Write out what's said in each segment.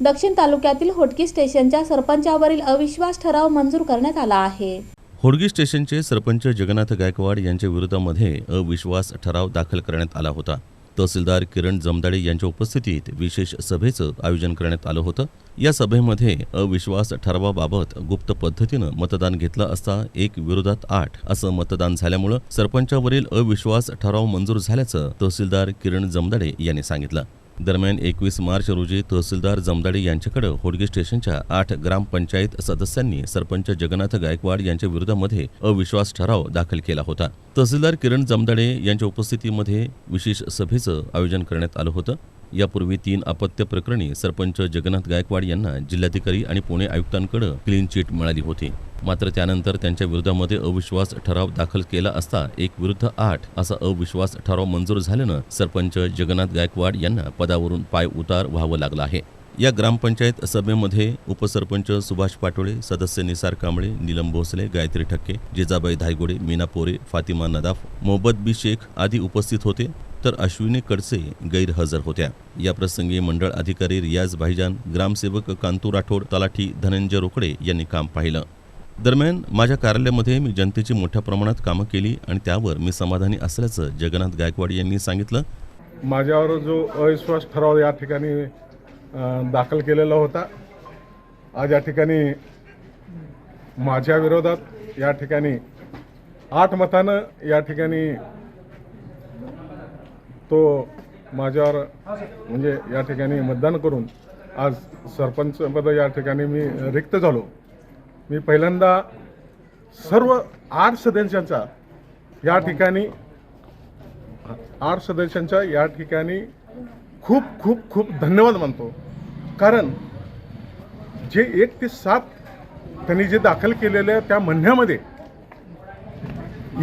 दक्षिण तालुक्यातील होटकी स्टेशनच्या सरपंचावरील अविश्वास ठराव मंजूर करण्यात आला आहे. होडगी स्टेशनचे सरपंच जगन्नाथ गायकवाड यांच्या विरोधामध्ये अविश्वास ठराव दाखल करण्यात आला होता. तहसीलदार किरण जमदाडे यांच्या उपस्थितीत विशेष सभेचं आयोजन करण्यात आलं होतं. या सभेमध्ये अविश्वास ठरावाबाबत गुप्त पद्धतीनं मतदान घेतलं असता एक विरोधात आठ असं मतदान झाल्यामुळं सरपंचावरील अविश्वास ठराव मंजूर झाल्याचं तहसीलदार किरण जमदाडे यांनी सांगितलं. दरम्यान एकवीस मार्च रोजी तहसीलदार जमदाडे यांच्याकडे होडगे स्टेशनच्या आठ ग्रामपंचायत सदस्यांनी सरपंच जगन्नाथ गायकवाड यांच्या विरोधामध्ये अविश्वास ठराव दाखल केला होता. तहसीलदार किरण जमदाडे यांच्या उपस्थितीमध्ये विशेष सभेचं आयोजन करण्यात आलं होतं. यापूर्वी तीन अपत्य प्रकरणी सरपंच जगन्नाथ गायकवाड यांना जिल्हाधिकारी आणि पुणे आयुक्तांकडे क्लीन चिट मिळाली होती. मात्र त्यानंतर त्यांच्या विरोधामध्ये अविश्वास ठराव दाखल केला असता एक विरुद्ध आठ असा अविश्वास ठराव मंजूर झाल्यानं सरपंच जगन्नाथ गायकवाड यांना पदावरून पाय उतार व्हावं लागलं आहे. या ग्रामपंचायत सभेमध्ये उपसरपंच सुभाष पाटोळे सदस्य निसार कांबळे नीलम भोसले गायत्री ठक्के जिजाबाई धायगोडे मीना पोरे फातिमा नदाफ मोहब्बत बी शेख आदी उपस्थित होते तर अश्विनी कडसे गैरहजर होत्या. याप्रसंगी मंडळ अधिकारी रियाज भाईजान ग्रामसेवक कांतू राठोड तलाठी धनंजय रोकडे यांनी काम पाहिलं. दरम्यान माझ्या कार्यालयामध्ये मी जनतेची मोठ्या प्रमाणात कामं केली आणि त्यावर मी समाधानी असल्याचं जगन्नाथ गायकवाड यांनी सांगितलं. माझ्यावर जो अविश्वास ठराव या ठिकाणी दाखल केलेला होता आज या ठिकाणी माझ्या विरोधात या ठिकाणी आठ मतानं या ठिकाणी तो माझ्यावर म्हणजे या ठिकाणी मतदान करून आज सरपंचपद या ठिकाणी मी रिक्त झालो. मी पहिल्यांदा सर्व आठ सदस्यांचा या ठिकाणी आठ सदस्यांच्या या ठिकाणी खूप खूप खूप धन्यवाद मानतो. कारण जे एक ते सात त्यांनी जे दाखल केलेल्या त्या म्हणण्यामध्ये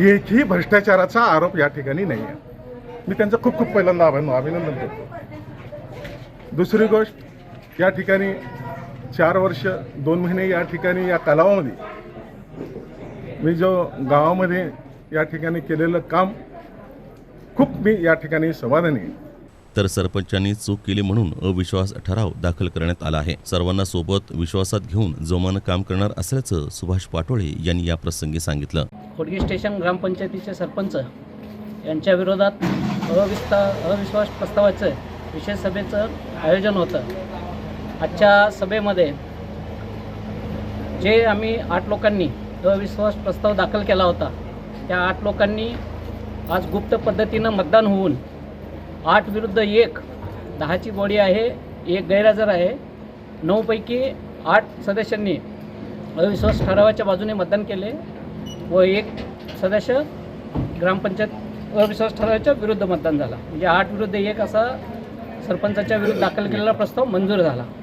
एकही भ्रष्टाचाराचा आरोप या ठिकाणी नाही आहे. मी त्यांचा खूप खूप पहिल्यांदा अभिन- अभिनंदन करतो. दुसरी गोष्ट या ठिकाणी चार वर्ष दोन महिने या ठिकाणी या कालावधीमध्ये मी जो गावामध्ये या ठिकाणी केलेलं काम खूप मी या ठिकाणी समाधानी. तर सरपंचांनी चूक केली म्हणून अविश्वास ठराव दाखल करण्यात आला आहे. सर्वांना सोबत विश्वासात घेऊन जोमानं काम करणार असल्याचं सुभाष पाटोळे यांनी या प्रसंगी सांगितलं. खोडगी स्टेशन ग्रामपंचायतीचे सरपंच यांच्या विरोधात अविस्ता अविश्वास प्रस्तावाचं विशेष सभेचं आयोजन होतं. आजच्या सभेमध्ये जे आम्ही आठ लोकांनी अविश्वास प्रस्ताव दाखल केला होता त्या आठ लोकांनी आज गुप्त पद्धतीनं मतदान होऊन आठ विरुद्ध एक दहाची बॉडी आहे एक गैरहजर आहे. नऊपैकी आठ सदस्यांनी अविश्वास ठरावाच्या बाजूने मतदान केले व एक सदस्य ग्रामपंचायत अविश्वास ठरावाच्या विरुद्ध मतदान झाला. म्हणजे आठ विरुद्ध एक असा सरपंचाच्या विरुद्ध दाखल केलेला प्रस्ताव मंजूर झाला.